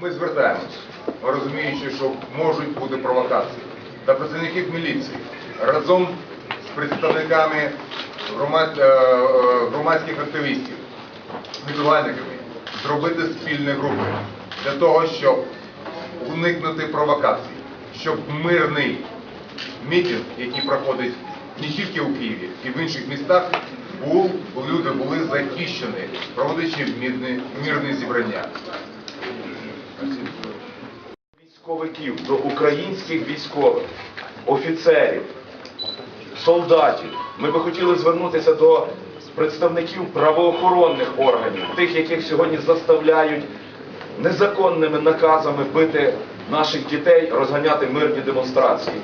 Ми звертаємось, розуміючи, що можуть бути провокації, до працівників міліції разом з представниками е, е, громадських активістів, мітувальниками, зробити спільні групи для того, щоб уникнути провокацій, щоб мирний мітинг, який проходить не тільки у Києві, і в інших містах, був, люди були захищені, проводячи мирні зібрання. Військовиків, до українських військових, офіцерів, солдатів. Ми би хотіли звернутися до представників правоохоронних органів, тих, яких сьогодні заставляють незаконними наказами бити наших дітей, розганяти мирні демонстрації.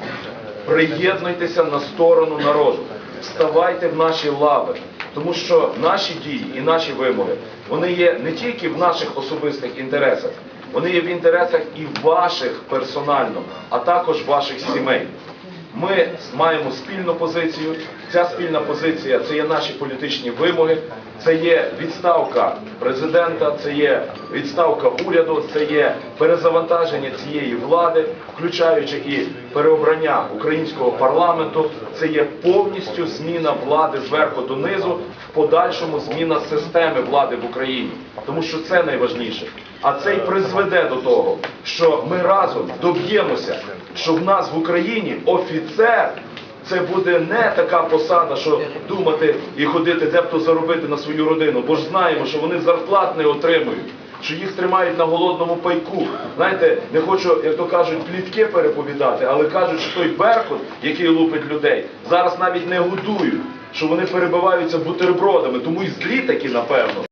Приєднуйтеся на сторону народу, вставайте в наші лави, тому що наші дії і наші вимоги вони є не тільки в наших особистих інтересах, вони є в інтересах і ваших персонально, а також ваших сімей. Ми маємо спільну позицію. Ця спільна позиція це є наші політичні вимоги, це є відставка президента, це є відставка уряду, це є перезавантаження цієї влади, включаючи і переобрання українського парламенту. Це є повністю зміна влади зверху донизу, в подальшому зміна системи влади в Україні, тому що це найважніше. А це й призведе до того, що ми разом доб'ємося, що в нас в Україні офіцер це буде не така посада, що думати і ходити, де б то заробити на свою родину, бо ж знаємо, що вони зарплат не отримують. Що їх тримають на голодному пайку. Знаєте, не хочу, як то кажуть, плітки переповідати, але кажуть, що той беркут, який лупить людей, зараз навіть не годують, що вони перебиваються бутербродами, тому і злі такі, напевно.